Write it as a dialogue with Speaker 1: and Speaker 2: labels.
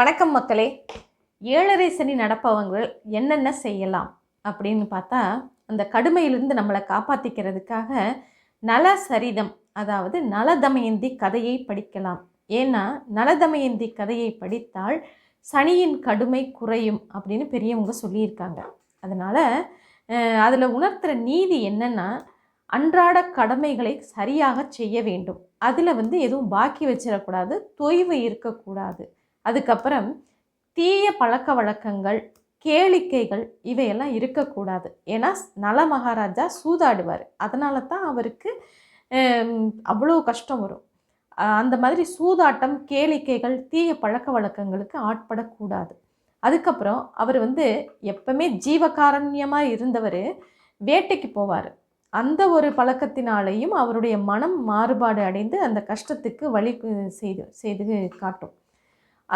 Speaker 1: வணக்கம் மக்களே. ஏழரை சனி நடப்பவங்கள் என்னென்ன செய்யலாம் அப்படின்னு பார்த்தா அந்த கடுமையிலிருந்து நம்மளை காப்பாற்றிக்கிறதுக்காக நல சரிதம் அதாவது நலதமயந்தி கதையை படிக்கலாம். ஏன்னா நலதமயந்தி கதையை படித்தால் சனியின் கடுமை குறையும் அப்படின்னு பெரியவங்க சொல்லியிருக்காங்க. அதனால் அதில் உணர்த்துகிற நீதி என்னென்னா அன்றாட கடமைகளை சரியாக செய்ய வேண்டும். அதில் வந்து எதுவும் பாக்கி வச்சிடக்கூடாது தொய்வு இருக்கக்கூடாது. அதுக்கப்புறம் தீய பழக்க வழக்கங்கள் கேளிக்கைகள் இவையெல்லாம் இருக்கக்கூடாது. ஏன்னா நல மகாராஜா சூதாடுவார். அதனால தான் அவருக்கு அவ்வளோ கஷ்டம் வரும். அந்த மாதிரி சூதாட்டம் கேளிக்கைகள் தீய பழக்க வழக்கங்களுக்கு ஆட்படக்கூடாது. அதுக்கப்புறம் அவர் வந்து எப்பவுமே ஜீவகாரண்யமாக இருந்தவர் வேட்டைக்கு போவார். அந்த ஒரு பழக்கத்தினாலேயும் அவருடைய மனம் மாறுபாடு அடைந்து அந்த கஷ்டத்துக்கு வழி செய்து செய்து காட்டும்.